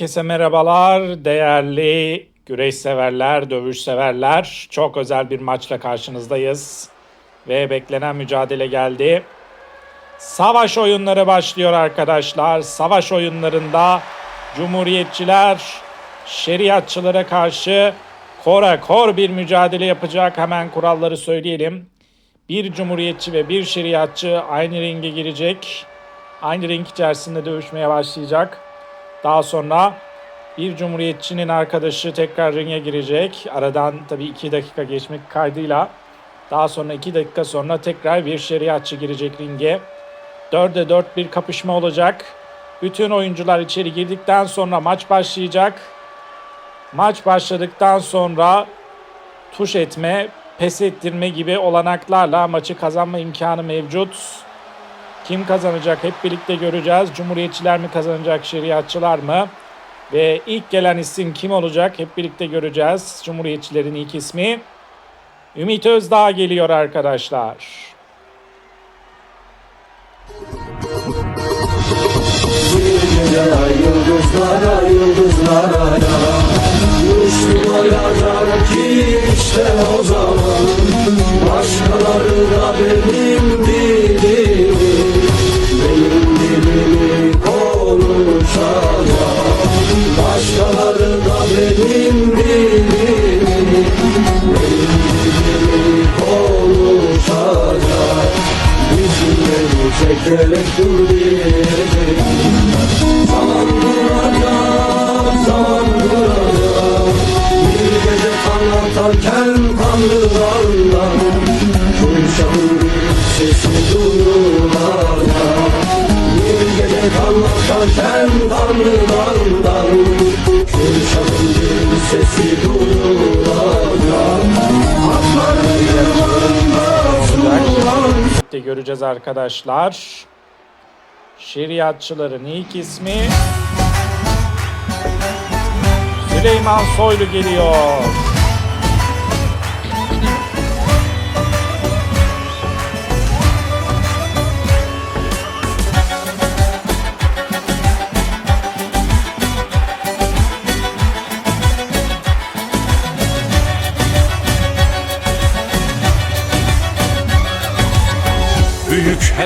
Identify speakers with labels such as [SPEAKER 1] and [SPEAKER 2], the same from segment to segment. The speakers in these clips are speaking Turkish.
[SPEAKER 1] Herkese merhabalar değerli güreş severler, dövüş severler. Çok özel bir maçla karşınızdayız. Ve beklenen mücadele geldi. Savaş oyunları başlıyor arkadaşlar. Savaş oyunlarında Cumhuriyetçiler şeriatçılara karşı kora kor bir mücadele yapacak. Hemen kuralları söyleyelim. Bir cumhuriyetçi ve bir şeriatçı aynı ringe girecek. Aynı ring içerisinde dövüşmeye başlayacak. Daha sonra bir cumhuriyetçinin arkadaşı tekrar ringe girecek. Aradan tabii 2 dakika geçmek kaydıyla. Daha sonra 2 dakika sonra tekrar bir şeriatçı girecek ringe. 4'e 4 bir kapışma olacak. Bütün oyuncular içeri girdikten sonra maç başlayacak. Maç başladıktan sonra tuş etme, pes ettirme gibi olanaklarla maçı kazanma imkanı mevcut. Kim kazanacak hep birlikte göreceğiz. Cumhuriyetçiler mi kazanacak, şeriatçılar mı? Ve ilk gelen isim kim olacak hep birlikte göreceğiz. Cumhuriyetçilerin ilk ismi Ümit Özdağ geliyor arkadaşlar.
[SPEAKER 2] Yıldızlara, yıldızlara, Düştüm ayağlara ki işte o zaman Başkaları da benim dilimi anlatarken kanlılarla Konuşanın sesi duyulacak Atların yıllarında sular
[SPEAKER 1] Birlikte göreceğiz arkadaşlar. Şeriatçıların ilk ismi Süleyman Soylu geliyor.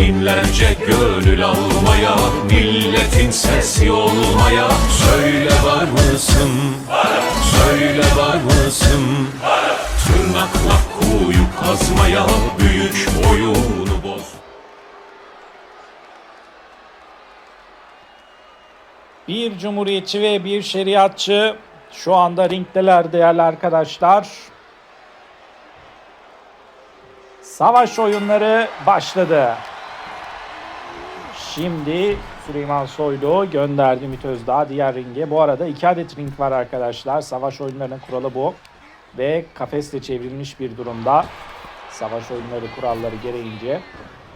[SPEAKER 3] Binlerce gönül almaya Milletin sesi olmaya Söyle var mısın? Söyle var mısın? Tırnakla kuyu kazmaya Büyük oyunu boz
[SPEAKER 1] Bir cumhuriyetçi ve bir şeriatçı şu anda ringdeler değerli arkadaşlar. Savaş oyunları başladı. Şimdi Süleyman Soylu gönderdi Ümit Özdağ diğer ringe. Bu arada iki adet ring var arkadaşlar. Savaş oyunlarının kuralı bu. Ve kafesle çevrilmiş bir durumda. Savaş oyunları kuralları gereğince.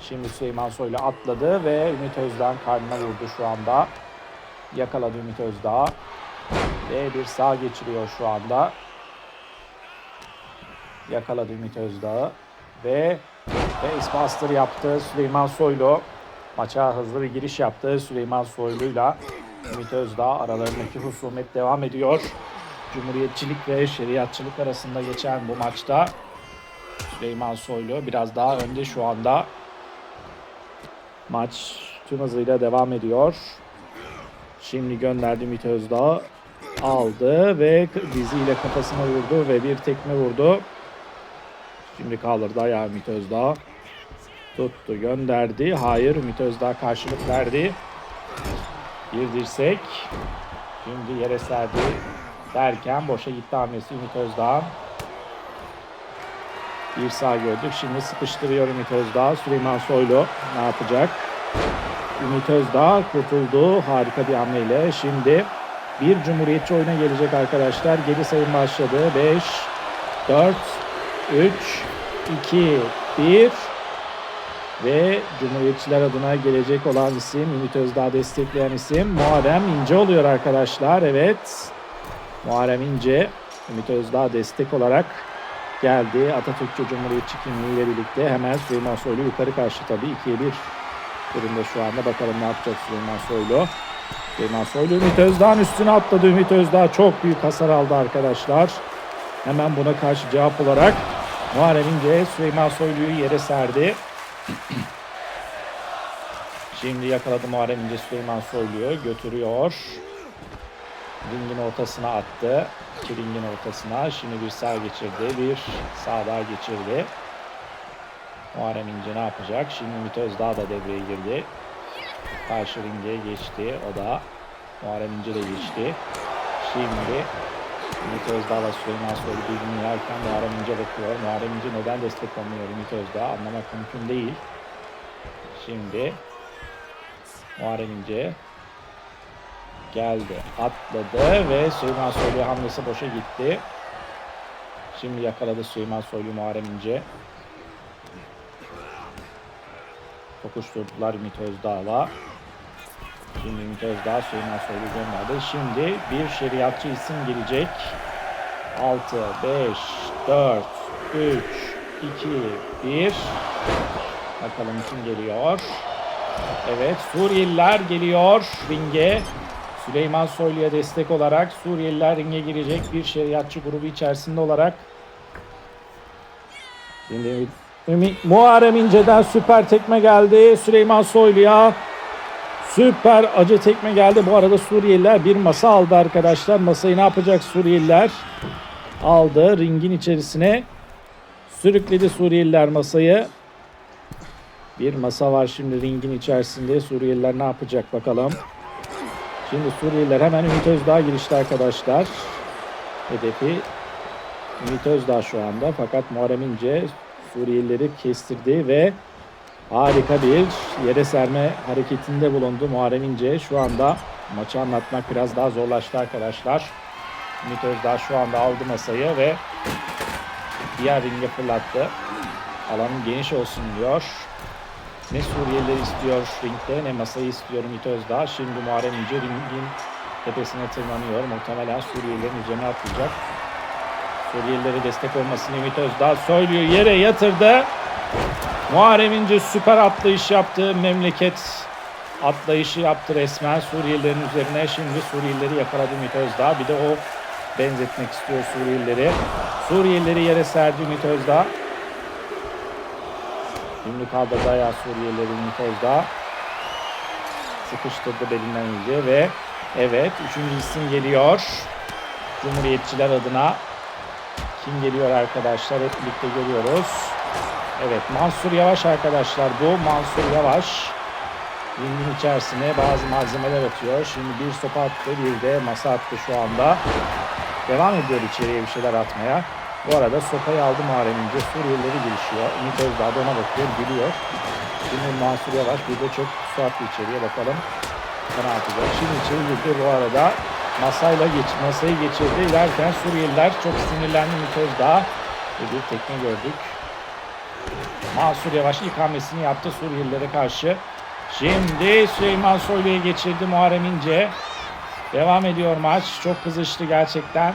[SPEAKER 1] Şimdi Süleyman Soylu atladı ve Ümit Özdağ'ın karnına vurdu şu anda. Yakaladı Ümit Özdağ. Ve bir sağ geçiriyor şu anda. Yakaladı Ümit Özdağ'ı. Ve Facebuster yaptı Süleyman Soylu. Maça hızlı bir giriş yaptı Süleyman Soylu'yla. Ümit Özdağ aralarındaki husumet devam ediyor. Cumhuriyetçilik ve şeriatçılık arasında geçen bu maçta Süleyman Soylu biraz daha önde şu anda. Maç tüm hızıyla devam ediyor. Şimdi gönderdi Ümit Özdağ. Aldı ve diziyle kafasına vurdu ve bir tekme vurdu. Şimdi kaldırdı ayağı Ümit Özdağ. Tuttu gönderdi. Hayır Ümit Özdağ karşılık verdi. Bir dirsek. Şimdi yere serdi. Derken boşa gitti hamlesi Ümit Özdağ. Bir sağ gördük. Şimdi sıkıştırıyor Ümit Özdağ. Süleyman Soylu ne yapacak? Ümit Özdağ kurtuldu. Harika bir hamleyle. Şimdi Bir Cumhuriyetçi oyuna gelecek arkadaşlar. Geri sayım başladı. 5, 4, 3, 2, 1 ve Cumhuriyetçiler adına gelecek olan isim, Ümit Özdağ destekleyen isim Muharrem İnce oluyor arkadaşlar. Evet, Muharrem İnce, Ümit Özdağ destek olarak geldi. Atatürkçü Cumhuriyetçi kimliğiyle birlikte hemen Süleyman Soylu yukarı karşı tabii 2'ye 1 durumda şu anda. Bakalım ne yapacak Süleyman Soylu. Süleyman Soylu Ümit Özdağ'ın üstüne atladı. Ümit Özdağ çok büyük hasar aldı arkadaşlar. Hemen buna karşı cevap olarak Muharrem İnce Süleyman Soylu'yu yere serdi. Şimdi yakaladı Muharrem İnce Süleyman Soylu'yu götürüyor. Ringin ortasına attı. İki ringin ortasına. Şimdi bir sağ geçirdi. Bir sağ daha geçirdi. Muharrem İnce ne yapacak? Şimdi Ümit Özdağ da devreye girdi. Karşı ringe geçti. O da Muharrem İnce de geçti. Şimdi Ümit Özdağ'la Süleyman Soylu birbirini yerken Muharrem İnce bakıyor. Muharrem İnce neden destek olmuyor Ümit Özdağ anlamak mümkün değil. Şimdi Muharrem İnce geldi, atladı ve Süleyman Soylu hamlesi boşa gitti. Şimdi yakaladı Süleyman Soylu Muharrem İnce. Tokuşturdular Ümit Özdağ'la. Şimdi Ümit Özdağ Süleyman Soylu gönderdi. Şimdi bir şeriatçı isim gelecek. 6, 5, 4, 3, 2, 1. Bakalım kim geliyor. Evet Suriyeliler geliyor ringe. Süleyman Soylu'ya destek olarak Suriyeliler ringe girecek bir şeriatçı grubu içerisinde olarak. Şimdi Ümit, Muharrem İnce'den süper tekme geldi Süleyman Soylu'ya. Süper acı tekme geldi. Bu arada Suriyeliler bir masa aldı arkadaşlar. Masayı ne yapacak Suriyeliler? Aldı ringin içerisine. Sürükledi Suriyeliler masayı. Bir masa var şimdi ringin içerisinde. Suriyeliler ne yapacak bakalım. Şimdi Suriyeliler hemen Ümit Özdağ girişte arkadaşlar. Hedefi Ümit Özdağ şu anda. Fakat Muharrem İnce Suriyelileri kestirdi ve harika bir yere serme hareketinde bulundu Muharrem İnce. Şu anda maçı anlatmak biraz daha zorlaştı arkadaşlar. Ümit Özdağ şu anda aldı masayı ve diğer ringe fırlattı. Alanın geniş olsun diyor. Ne Suriyeliler istiyor ringde ne masayı istiyor Ümit Özdağ. Şimdi Muharrem İnce ringin tepesine tırmanıyor. Muhtemelen Suriyelilerin üzerine atlayacak. Suriyelilere destek olmasını Ümit Özdağ söylüyor. Yere yatırdı. Muharrem İnce süper atlayış yaptı. Memleket atlayışı yaptı resmen Suriyelilerin üzerine. Şimdi Suriyelileri yakaladı Ümit Özdağ. Bir de o benzetmek istiyor Suriyelileri. Suriyelileri yere serdi Ümit Özdağ. Şimdi kaldırdı ayağı Suriyelileri Ümit Özdağ. Sıkıştırdı belinden iyice ve evet üçüncü isim geliyor. Cumhuriyetçiler adına kim geliyor arkadaşlar hep birlikte görüyoruz. Evet Mansur Yavaş arkadaşlar bu Mansur Yavaş. Ringin içerisine bazı malzemeler atıyor. Şimdi bir sopa attı bir de masa attı şu anda. Devam ediyor içeriye bir şeyler atmaya. Bu arada sopayı aldı Muharrem İnce. Suriyelileri girişiyor. Ümit Özdağ da ona bakıyor, gülüyor. Şimdi Mansur Yavaş bir de çok su attı içeriye bakalım. Ne yapacak? Şimdi içeri girdi bu arada. Masayla geç, masayı geçirdi. İlerken Suriyeliler çok sinirlendi Ümit Özdağ. Bir tekme gördük. Mansur Yavaş ilk yaptı Suriyelilere karşı. Şimdi Süleyman Soylu'ya geçirdi Muharrem İnce. Devam ediyor maç. Çok kızıştı gerçekten.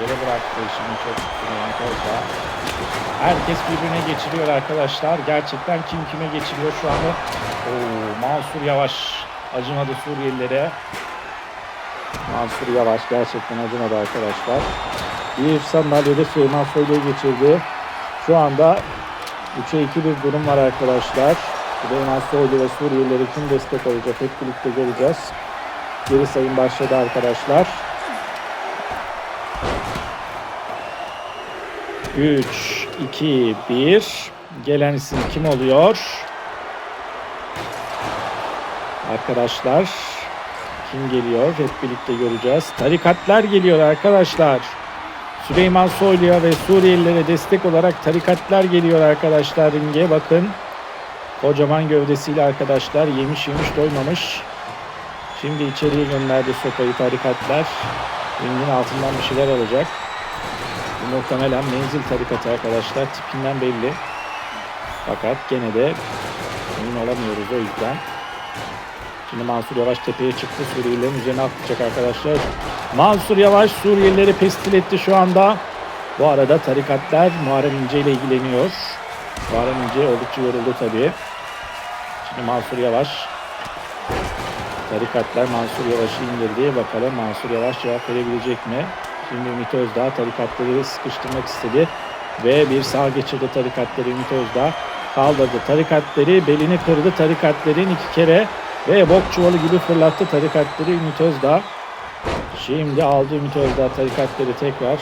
[SPEAKER 1] Yere bıraktı şimdi çok Süleyman Özdağ. Herkes birbirine geçiriyor arkadaşlar. Gerçekten kim kime geçiriyor şu anda. Oo, Mansur Yavaş acımadı Suriyelilere. Mansur Yavaş gerçekten acımadı arkadaşlar. Bir sandalyede Süleyman Soylu'yu geçirdi. Şu anda 3'e 2 bir durum var arkadaşlar. Süleyman Soylu ve Suriyelileri kim destek olacak hep birlikte göreceğiz. Geri sayım başladı arkadaşlar. 3, 2, 1. Gelen isim kim oluyor? Arkadaşlar kim geliyor? Hep birlikte göreceğiz. Tarikatlar geliyor arkadaşlar. Süleyman Soylu'ya ve Suriyelilere destek olarak tarikatlar geliyor arkadaşlar ringe. Bakın kocaman gövdesiyle arkadaşlar yemiş yemiş doymamış. Şimdi içeriye gönderdi sopayı tarikatlar. Ringin altından bir şeyler alacak. Bu muhtemelen menzil tarikatı arkadaşlar. Tipinden belli. Fakat gene de emin olamıyoruz o yüzden. Şimdi Mansur Yavaş tepeye çıktı. Suriyelilerin üzerine atlayacak arkadaşlar. Mansur Yavaş Suriyelileri pestil etti şu anda. Bu arada tarikatlar Muharrem İnce ile ilgileniyor. Muharrem İnce oldukça yoruldu tabii. Şimdi Mansur Yavaş Tarikatlar Mansur Yavaş'ı indirdi. Bakalım Mansur Yavaş cevap verebilecek mi? Şimdi Ümit Özdağ tarikatları sıkıştırmak istedi. Ve bir sağ geçirdi tarikatları Ümit Özdağ. Kaldırdı tarikatları. Belini kırdı tarikatların iki kere. Ve bok çuvalı gibi fırlattı tarikatları Ümit Özdağ. Şimdi aldı Ümit Özdağ tarikatları tekrar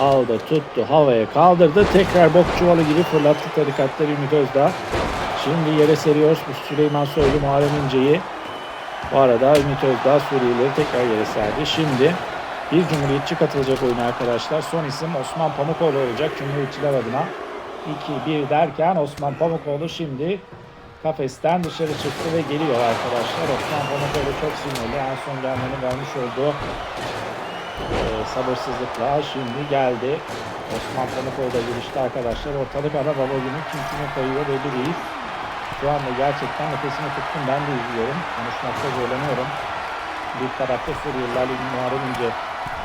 [SPEAKER 1] aldı tuttu havaya kaldırdı. Tekrar bok çuvalı gibi fırlattı tarikatları Ümit Özdağ. Şimdi yere seriyor bu Süleyman Soylu Muharrem İnce'yi. Bu arada Ümit Özdağ Suriyelileri tekrar yere serdi. Şimdi bir Cumhuriyetçi katılacak oyuna arkadaşlar. Son isim Osman Pamukoğlu olacak Cumhuriyetçiler adına. 2-1 derken Osman Pamukoğlu şimdi kafesten dışarı çıktı ve geliyor arkadaşlar. Osman Pamukoğlu çok sinirli. En son gelmenin vermiş olduğu e, sabırsızlıkla şimdi geldi. Osman Pamukoğlu da girişti arkadaşlar. Ortalık ana baba günü kim kime kayıyor belli değil. Şu anda gerçekten nefesimi tuttum. Ben de izliyorum. Konuşmakta zorlanıyorum. Bir tarafta Suriyelilerle Muharrem İnce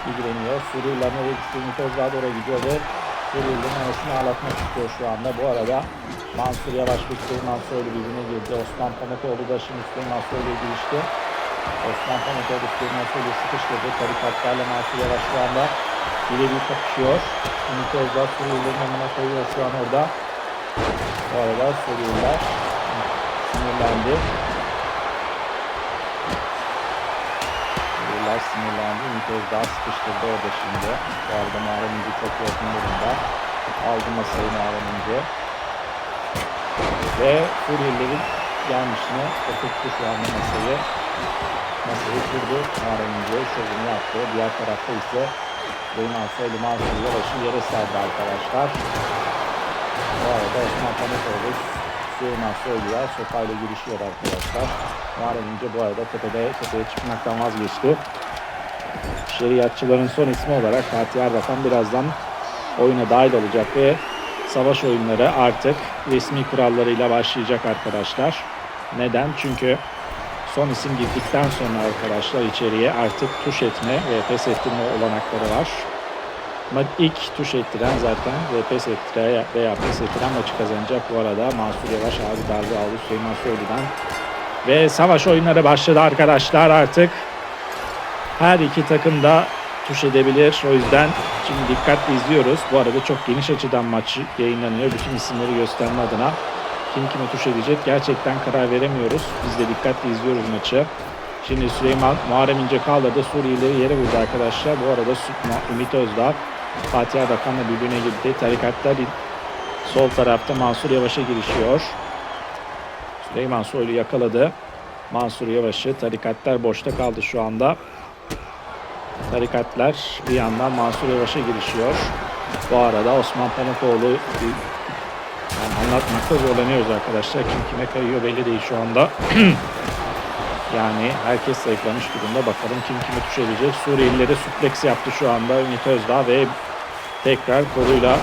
[SPEAKER 1] ilgileniyor. Suriyeliler nereye gitti? Ümit Özdağ doğru gidiyor ve Suriyelilerin arasını ağlatmak istiyor şu anda. Bu arada Mansur Yavaş ve Süleyman Soylu birbirine girdi. Osman Pamukoğlu da şimdi Süleyman Soylu'ya girişti. Osman Pamukoğlu Süleyman Soylu'yu sıkıştırdı. Tarikatlarla Mansur Yavaş şu anda birebir kapışıyor. Ümit Özdağ Suriyelilerin önüne koyuyor şu an orada. Bu arada Suriyeliler sinirlendi. Suriyeliler sinirlendi. Ümit Özdağ sıkıştırdı orada şimdi. Bu arada Muharrem İnce çok yakın durumda. Aldı masayı Muharrem İnce. Ve Suriyelilerin gelmişine oturttu şu anda masayı. Masayı kurdu. Muharrem İnce şovunu yaptı. Diğer tarafta ise Soylu Mansur Yavaş'ı yere serdi arkadaşlar. Bu arada Osman Pamukoğlu Süleyman Soylu'ya sopayla girişiyor arkadaşlar. Muharrem İnce bu arada tepede, tepeye çıkmaktan vazgeçti. Şeriatçıların son ismi olarak Fatih Erbakan birazdan oyuna dahil olacak ve savaş oyunları artık resmi kurallarıyla başlayacak arkadaşlar. Neden? Çünkü son isim girdikten sonra arkadaşlar içeriye artık tuş etme ve pes ettirme olanakları var. Ama ilk tuş ettiren zaten ve pes ettiren veya pes ettiren maçı kazanacak. Bu arada Mansur Yavaş abi darbe aldı Süleyman Soylu'dan. Ve savaş oyunları başladı arkadaşlar artık. Her iki takım da tuş edebilir. O yüzden şimdi dikkatli izliyoruz. Bu arada çok geniş açıdan maç yayınlanıyor. Bütün isimleri gösterme adına. Kim kime tuş edecek gerçekten karar veremiyoruz. Biz de dikkatli izliyoruz maçı. Şimdi Süleyman Muharrem İnce kaldırdı. Suriyelileri yere vurdu arkadaşlar. Bu arada Su- Ümit Özdağ Fatih Erbakan'la birbirine girdi. Tarikatlar sol tarafta Mansur Yavaş'a girişiyor. Süleyman Soylu yakaladı. Mansur Yavaş'ı tarikatlar boşta kaldı şu anda. Tarikatlar bir yandan Mansur Yavaş'a girişiyor. Bu arada Osman Pamukoğlu yani anlatmakta zorlanıyoruz arkadaşlar. Kim kime kayıyor belli değil şu anda. yani herkes zayıflamış durumda. Bakalım kim kime tuş edecek. Suriyelilere suplex yaptı şu anda Ümit Özdağ ve tekrar koluyla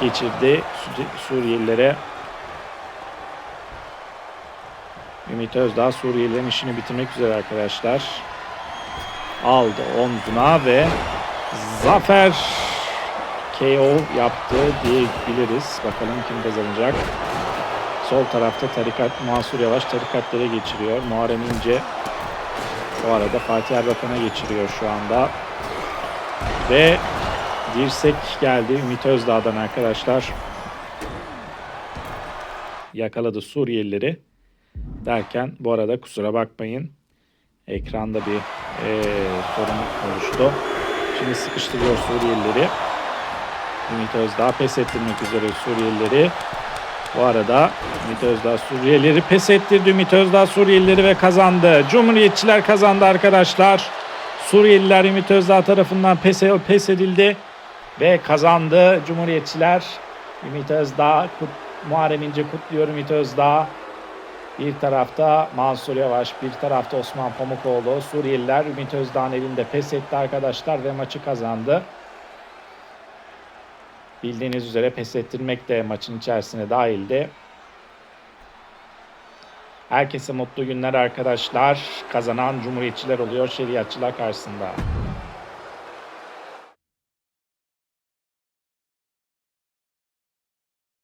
[SPEAKER 1] geçirdi Su- Suriyelilere. Ümit Özdağ Suriyelilerin işini bitirmek üzere arkadaşlar. Aldı omzuna ve zafer KO yaptı diyebiliriz. Bakalım kim kazanacak. Sol tarafta Tarikat Mansur Yavaş tarikatlara geçiriyor. Muharrem İnce bu arada Fatih Erbakan'a geçiriyor şu anda. Ve dirsek geldi Ümit Özdağ'dan arkadaşlar. Yakaladı Suriyelileri. Derken bu arada kusura bakmayın. Ekranda bir eee sorun oluştu. Şimdi sıkıştırıyor Suriyelileri. Ümit Özdağ pes ettirmek üzere Suriyelileri. Bu arada Ümit Özdağ Suriyelileri pes ettirdi. Ümit Özdağ Suriyelileri ve kazandı. Cumhuriyetçiler kazandı arkadaşlar. Suriyeliler Ümit Özdağ tarafından pes, pes edildi ve kazandı. Cumhuriyetçiler Ümit Özdağ, Kut, Muharrem İnce kutluyor Ümit Özdağ. Bir tarafta Mansur Yavaş, bir tarafta Osman Pamukoğlu. Suriyeliler Ümit Özdağ'ın elinde pes etti arkadaşlar ve maçı kazandı. Bildiğiniz üzere pes ettirmek de maçın içerisine dahildi. Herkese mutlu günler arkadaşlar. Kazanan Cumhuriyetçiler oluyor şeriatçılar karşısında.